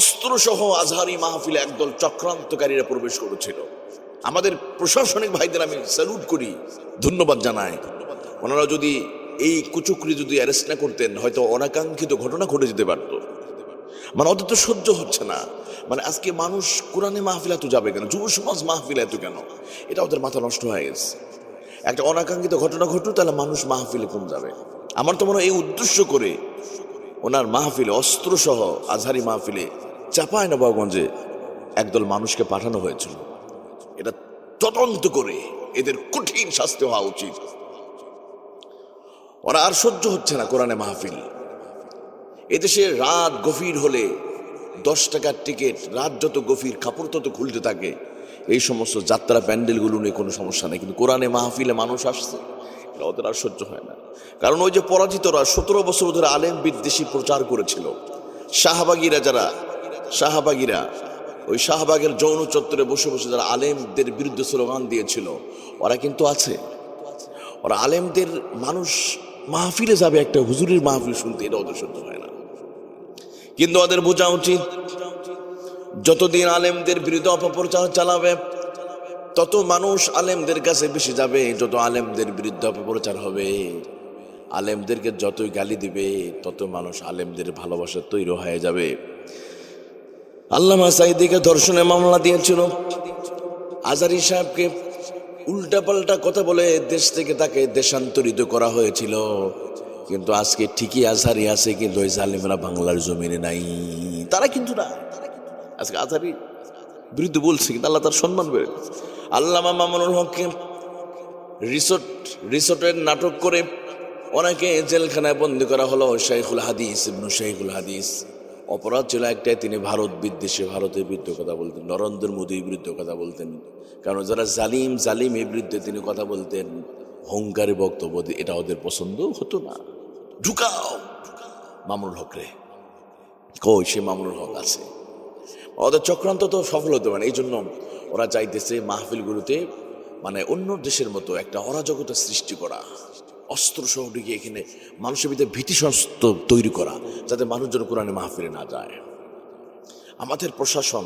অস্ত্রসহ আজহারি মাহফিলে একদল চক্রান্তকারীরা প্রবেশ করেছিল। আমাদের প্রশাসনিক ভাইদের আমি স্যালুট করি, ধন্যবাদ জানাই। ওনারা যদি এই কুচুকরি যদি অ্যারেস্ট না করতেন, হয়তো অনাকাঙ্ক্ষিত ঘটনা ঘটে যেতে পারতো। মানে ওদের তো সহ্য হচ্ছে না। মানে আজকে মানুষ কোরআনে মাহফিল এত যাবে কেন? যুব সমাজ মাহফিল এত কেন? এটা ওদের মাথা নষ্ট হয়ে গেছে। একটা অনাকাঙ্ক্ষিত ঘটনা ঘটলো, তাহলে মানুষ মাহফিলে কম যাবে? আমার তো মনে হয় এই উদ্দেশ্য করে ওনার মাহফিলে, অস্ত্রসহ আজহারি মাহফিলে চাপায় নবাবগঞ্জে একদল মানুষকে পাঠানো হয়েছিল। এটা তদন্ত করে এদের কঠিন শাস্তি হওয়া উচিত। ওরা আর সহ্য হচ্ছে না কোরআনে মাহফিল। এদেশে রাত গভীর হলে দশ টাকার টিকিট, রাত যত গভীর, কাপড় তত খুলতে থাকে। এই সমস্ত যাত্রা প্যান্ডেলগুলো নিয়ে কোনো সমস্যা নেই, কিন্তু কোরআনে মাহফিলে মানুষ আসছে এটা ওদের আর সহ্য হয় না। কারণ ওই যে পরাজিতরা সতেরো বছর ধরে আলেম বিদ্বেষী প্রচার করেছিল, শাহবাগীরা যারা শাহবাগীরা, ওই শাহবাগের যৌন চত্বরে বসে বসে যারা আলেমদের বিরুদ্ধে স্লোগান দিয়েছিল, ওরা কিন্তু আছে। ওরা আলেমদের মানুষ মাহফিলে যাবে একটা, হুজুরের মাহফিল শুনতে এটা ওদের হয় না। কিন্তু ওদের বোঝা উচিত, যতদিন আলেমদের বিরুদ্ধে অপপ্রচার চালাবে, তত মানুষ আলেমদের কাছে বেশি যাবে, যত আলেমদের বিরুদ্ধে অপপ্রচার হবে। আলেমদেরকে যতই গালি দিবে, তত মানুষ আলেমদের ভালোবাসা তৈরি হয়ে যাবে। আল্লামা সাইদিকে ধর্ষণের মামলা দিয়েছিল। আজারি সাহেবকে উল্টাপাল্টা কথা বলে দেশ থেকে তাকে দেশান্তরিত করা হয়েছিল। কিন্তু আজকে ঠিকই আজহারি আছে, কিন্তু ওই জালিমরা বাংলার জমিনে নাই। তারা কিন্তু না। আজকে আজহারি বিরুদ্ধে বলছে, কিন্তু আল্লাহ তার সম্মান বেড়ে আল্লামা মামুনুল হককে রিসোর্ট, রিসোর্টের নাটক করে ওনাকে জেলখানায় বন্দি করা হলো, শাইখুল হাদিস, ইবনু শাইখুল হাদিস। অপরাধ ছিল একটাই, তিনি ভারত বিদ্বেষে, ভারতের বিরুদ্ধে কথা বলতেন, নরেন্দ্র মোদীর বিরুদ্ধে কথা বলতেন। কারণ যারা জালিম জালিম এর বিরুদ্ধে তিনি কথা বলতেন হংকারী বক্তব্য এটা ওদের পছন্দ হতো না। ঢুকাও! মামুনুল হক রে। কই সে মামুনুল হক আছে? ওদের চক্রান্ত তো সফল হতে পারে এই জন্য ওরা চাইতেছে মাহফিলগুলোতে মানে অন্য দেশের মতো একটা অরাজকতা সৃষ্টি করা। অস্ত্র সহ ঢুকিয়ে এখানে মানুষের ভিতরে ভীতি সংস্ত তৈরি করা, যাতে মানুষজন কোরআনে মাহফিলে না যায়। আমাদের প্রশাসন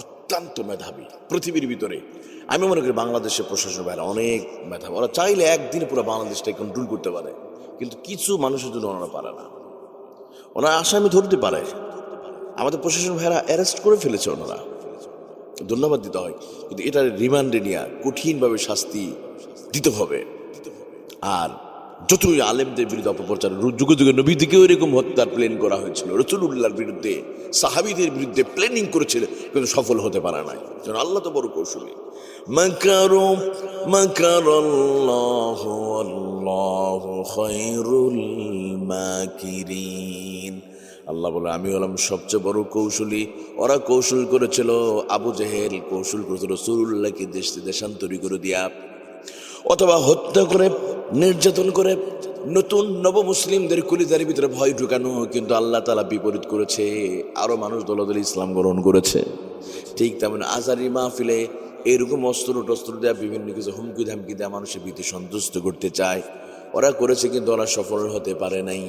অত্যন্ত মেধাবী, পৃথিবীর ভিতরে। আমি মনে করি বাংলাদেশের প্রশাসন বাইরে অনেক মেধাবী। ওরা চাইলে একদিন পুরো বাংলাদেশটাকে কন্ট্রোল করতে পারে, কিন্তু কিছু মানুষের জন্য ওনারা পারে না। ওনারা আসামি ধরতে পারে। আমাদের প্রশাসন ভাইরা অ্যারেস্ট করে ফেলেছে ওনারা। ধন্যবাদ দিতে হয়, কিন্তু এটার রিমান্ডে নেওয়া কঠিনভাবে শাস্তি দিতে হবে। আর যতই আলেমদের বিরুদ্ধে অপপ্রচার যুগে যুগে নবী থেকেও এরকম হত্যার প্ল্যান করা হয়েছিল। রসুল্লাহর বিরুদ্ধে, সাহাবিদের বিরুদ্ধে প্ল্যানিং করেছিল, কিন্তু সফল হতে পারে নাই। কারণ আল্লাহ তো বড় কৌশলী। আল্লাহ বলে, আমি হলাম সবচেয়ে বড় কৌশলী। ওরা কৌশল করেছিল, আবু জেহেল কৌশল করেছিল রসুল্লাহকে দেশ দেশান্তরী করে দিয়া। অথবা হত্যা করে নির্যাতন করে নতুন নব মুসলিমদের কুলিদারের ভিতরে ভয় ঢুকানো, কিন্তু আল্লাহ তালা বিপরীত করেছে। আরও মানুষ দলদল ইসলাম গ্রহণ করেছে। ঠিক তেমন আজারি মাহফিলে এরকম অস্ত্র টস্ত্র দেওয়া বিভিন্ন কিছু হুমকি ধামকি দেওয়া মানুষের ভীতি সন্তুষ্ট করতে চায়। ওরা করেছে কিন্তু ওরা সফল হতে পারে নাই।